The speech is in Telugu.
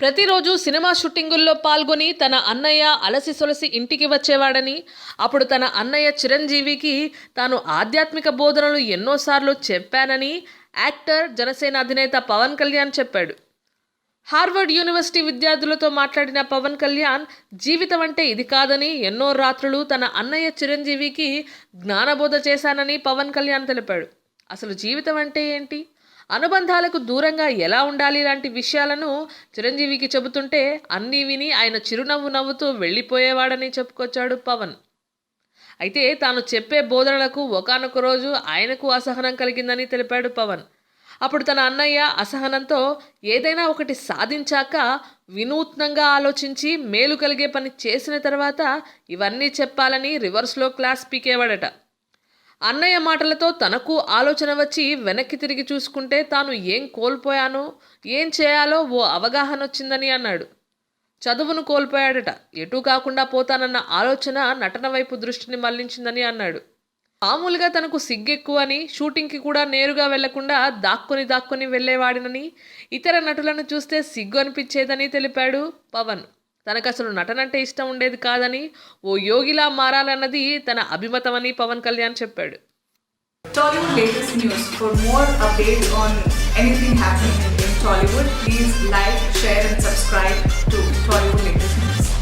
ప్రతిరోజు సినిమా షూటింగుల్లో పాల్గొని తన అన్నయ్య అలసి సొలసి ఇంటికి వచ్చేవాడని అప్పుడు తన అన్నయ్య చిరంజీవికి తాను ఆధ్యాత్మిక బోధనలు ఎన్నోసార్లు చెప్పానని యాక్టర్ జనసేన అధినేత పవన్ కళ్యాణ్ చెప్పాడు. హార్వర్డ్ యూనివర్సిటీ విద్యార్థులతో మాట్లాడిన పవన్ కళ్యాణ్ జీవితం అంటే ఇది కాదని ఎన్నో రాత్రులు తన అన్నయ్య చిరంజీవికి జ్ఞానబోధ చేశానని పవన్ కళ్యాణ్ తెలిపాడు. అసలు జీవితం అంటే ఏంటి? అనుబంధాలకు దూరంగా ఎలా ఉండాలి లాంటి విషయాలను చిరంజీవికి చెబుతుంటే అన్నీ విని ఆయన చిరునవ్వు నవ్వుతూ వెళ్ళిపోయేవాడని చెప్పుకొచ్చాడు పవన్. అయితే తాను చెప్పే బోధనలకు ఒకానొక రోజు ఆయనకు అసహనం కలిగిందని తెలిపాడు పవన్. అప్పుడు తన అన్నయ్య అసహనంతో ఏదైనా ఒకటి సాధించాక వినూత్నంగా ఆలోచించి మేలు కలిగే పని చేసిన తర్వాత ఇవన్నీ చెప్పాలని రివర్స్లో క్లాస్ పీకేవాడట. అన్నయ్య మాటలతో తనకు ఆలోచన వచ్చి వెనక్కి తిరిగి చూసుకుంటే తాను ఏం కోల్పోయానో ఏం చేయాలో ఓ అవగాహన వచ్చిందని అన్నాడు. చదువును కోల్పోయాడట. ఎటూ కాకుండా పోతానన్న ఆలోచన నటన వైపు దృష్టిని మళ్ళించిందని అన్నాడు. మామూలుగా తనకు సిగ్గెక్కువని షూటింగ్కి కూడా నేరుగా వెళ్ళకుండా దాక్కుని దాక్కుని వెళ్ళేవాడినని ఇతర నటులను చూస్తే సిగ్గు అనిపించేదని తెలిపాడు పవన్. తనకు అసలు నటనంటే ఇష్టం ఉండేది కాదని ఓ యోగిలా మారాలన్నది తన అభిమతమని పవన్ కళ్యాణ్ చెప్పాడు Tollywood latest news. For more updates on anything happening in Tollywood, please like, share, and subscribe to Tollywood latest.